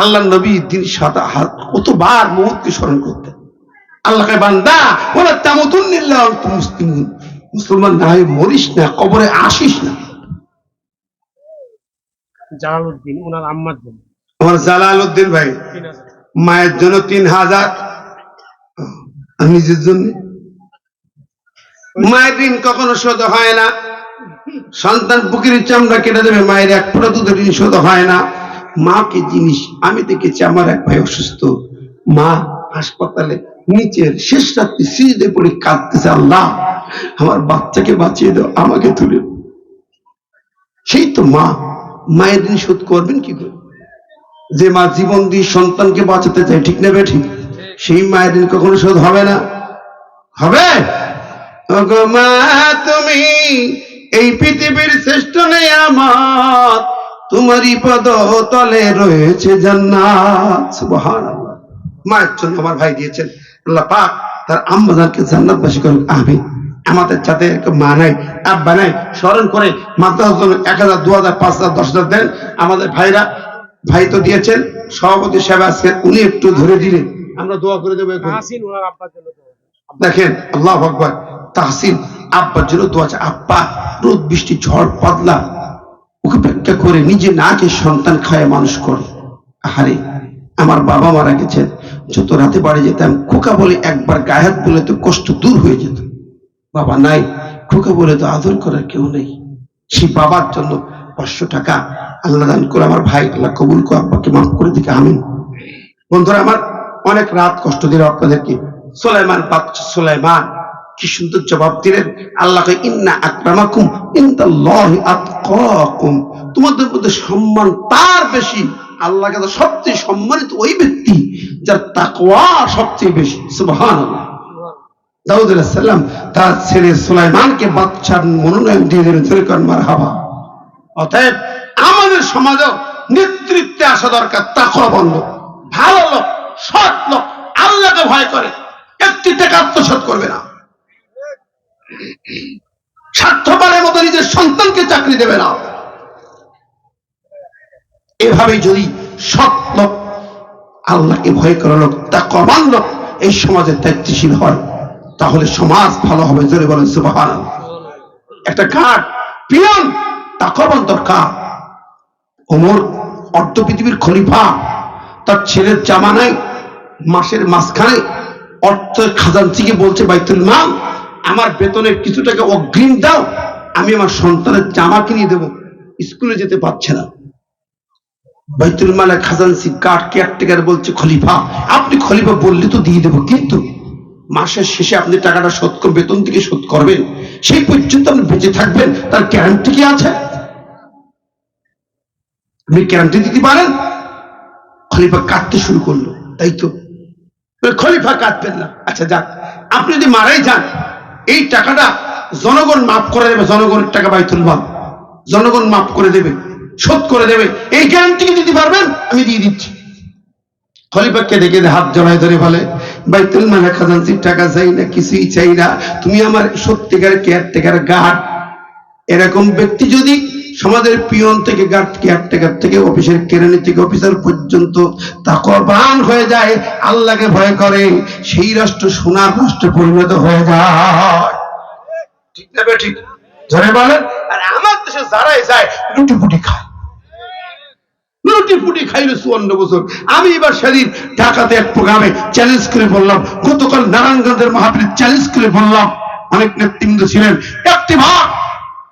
আল্লাহ নবী দিন সাদা কতবার মৌতকে স্মরণ করতেন। আল্লাহকে বান্দা ওরা তামতুল্লিল্লাহ মুসলিম মুসলমান। না হয়ে মরিস না কবরে আসিস না। জালালউদ্দিন ওনার আম্মার জন্য। আমার জালাল ভাই মায়ের জন্য তিন হাজার। নিজের জন্য? মায়ের ঋণ কখনো শোধ হয় না। সন্তান পুকুরের চামড়া কেটে দেবে মায়ের এক ফোঁটা দুধের ঋণ শোধ হয় না। মা কি জিনিস, আমি দেখেছি আমার এক ভাই অসুস্থ। মা হাসপাতালে নিচের শেষ রাত্রি সিজদে পড়ে কাঁদতেছে, আল্লাহ, আমার বাচ্চাকে বাঁচিয়ে দাও, আমাকে তুলে সেই তো মা, মায়ের ঋণ শোধ করবেন কি করে? যে মা জীবন দিয়ে সন্তানকে বাঁচাতে চায়, ঠিক নেবে ঠিক? সেই মায়ের ঋণ কখনো শোধ হবে না। হবে? মা, তুমি এই পৃথিবীর শ্রেষ্ঠ নেই আমার তোমারই পদ তলে রয়েছে জান্নাত। সুবহানাল্লাহ। মায়ের জন্য আমার ভাই দিয়েছেন। আল্লাহ পাক তার আম্মাদানকে জান্নাতবাসী করুন। আমি আমাদের একটা মা নাই আব্বা নাই স্মরণ করে মাদ্রাসার জন্য এক হাজার দু হাজার পাঁচ হাজার দশ হাজার দেন। আমাদের ভাইরা ভাই তো দিয়েছেন। সভাপতি সাহেব আজকে উনি একটু ধরে দিলেন। আমরা দোয়া করে দেবো। দেখেন আল্লাহ আকবর তাহসিন আব্বার জন্য দোয়া আছে। আব্বা রোদ বৃষ্টি ঝড় পাতলা ব্যাখ্যা করে নিজে না খেয়ে সন্তান খায় মানুষ করে। আহারে, আমার বাবা মারা গেছেন, যত রাতে বাড়ি যেতাম, খোকা বলে একবার গায়ে বলে তো কষ্ট দূর হয়ে যেত। বাবা নাই, খোকা বলে তো আদর করার কেউ নেই। সেই বাবার জন্য পাঁচশো টাকা আল্লাহ দান করে আমার ভাই আল্লাহ কবুল করে আব্বাকে মাফ করে দিকে, আমিন। বন্ধুরা, আমার অনেক রাত কষ্ট দিল আপনাদেরকে। সোলাইমান বাচ্চা সোলাইমান। কি সুন্দর জবাব দিলেন? আল্লাহকে ইন্না আকরামাকুম আতকাকুম। তোমাদের মধ্যে সম্মান তার বেশি, আল্লাহকে তো সবচেয়ে সম্মানিত ওই ব্যক্তি যার তাকওয়া সবচেয়ে বেশি। সুবহানাল্লাহ। দাউদ তার ছেলে সুলাইমানকে মনোনয়ন দিয়ে দিলেন। অতএব আমাদের সমাজেও নেতৃত্বে আসা দরকার তাকওয়াবন্ধ ভালো লোক, সৎ লোক, আল্লাহকে ভয় করে, একটি টাকা আত্মসাৎ করবে না। স্বার্থপরের মতো নিজের সন্তানকে চাকরি দেবে না। এভাবে যদি লোক আল্লাহকে ভয় করা লোক তা কমান এই সমাজের দায়িত্বশীল হয়, তাহলে সমাজ ভালো হবে, জোরে বলেন সুবাহান একটা কাঠ পিয়ন তাকবান দরকার। ওমর অর্ধ পৃথিবীর খলিফা, তার ছেলের জামা নাই মাসের মাঝখানে অর্থ খাজানচিকে বলছে বাইতুল মাল। আমার বেতনের কিছু টাকা অগ্রিম দাও, আমি আমার সন্তানের জামা কিনে দেব। স্কুলে যেতে পারছে না। বাইতুল মালে খাজানসি কাঠ কেয়ারটেকার বলছে, খলিফা, আপনি খলিফা বললে তো দিয়ে দেবো, কিন্তু মাসের শেষে আপনি টাকাটা শোধ করবেন বেতন থেকে শোধ করবেন। সেই পর্যন্ত আপনি বেঁচে থাকবেন, তার গ্যারান্টি কি আছে? আপনি গ্যারান্টি দিতে পারেন? খলিফা কাটতে শুরু করল, তাই তো? খলিফা কাটবেন না। আচ্ছা যাক। আপনি যদি মারাই যান এই টাকাটা জনগণ মাফ করে দেবে, জনগণের টাকা বাইতুল মাল। জনগণ মাফ করে দেবে, শোধ করে দেবে। এই গ্যারান্টি কি দিতে পারবেন? আমি দিয়ে দিচ্ছি। খলিফাকে দিয়ে হাত জড়ায় ধরে বলে বাইতুল মালা খাজানসির টাকা চাই না, কিছুই চাই না। তুমি আমার সত্যিকার কেয়ারটেকার গার্ড এরকম ব্যক্তি যদি সমাজের পিয়ন থেকে গার্ড কেয়ারটেকার থেকে অফিসের কেরানি থেকে অফিসার পর্যন্ত তাকবান হয়ে যায়, আল্লাহকে ভয় করে, সেই রাষ্ট্র সোনার রাষ্ট্রে পরিণত হয়ে যায়। ঠিক না ঠিক? ধরে বলেন। আর আমার দেশে যারাই যায় লুটি ফুটি খায় লুটি চুয়ান্ন বছর। আমি এবার সেদিন ঢাকাতে এক প্রোগ্রামে চ্যালেঞ্জ করে বললাম, গতকাল নারায়ণগঞ্জের মাহফিলে চ্যালেঞ্জ করে বললাম, অনেক নেতৃবৃন্দ ছিলেন, একটি ভাগ।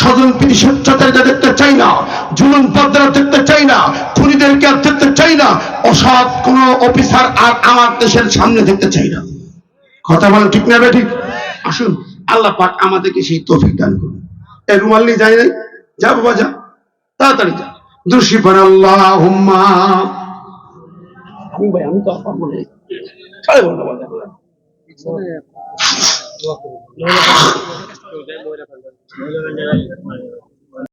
স্বজন প্রীতি দেখতে চাই না, জুলুম পদ্মা দেখতে চাই না, খুনিদেরকে আর দেখতে চাই না, অসৎ কোন অফিসার আর আমার দেশের সামনে দেখতে চাই না। কথা বলেন ঠিক না ঠিক আসুন, আল্লাহ পাক আমাদেরকে সেই তৌফিক দান করুন। এ রুমাল নিয়ে যাই নাই? যা বাবা, যা। তাড়াতাড়ি যা। দুশি আল্লাহ আমি ভাই, আমি তো আপনার বলে ఓకే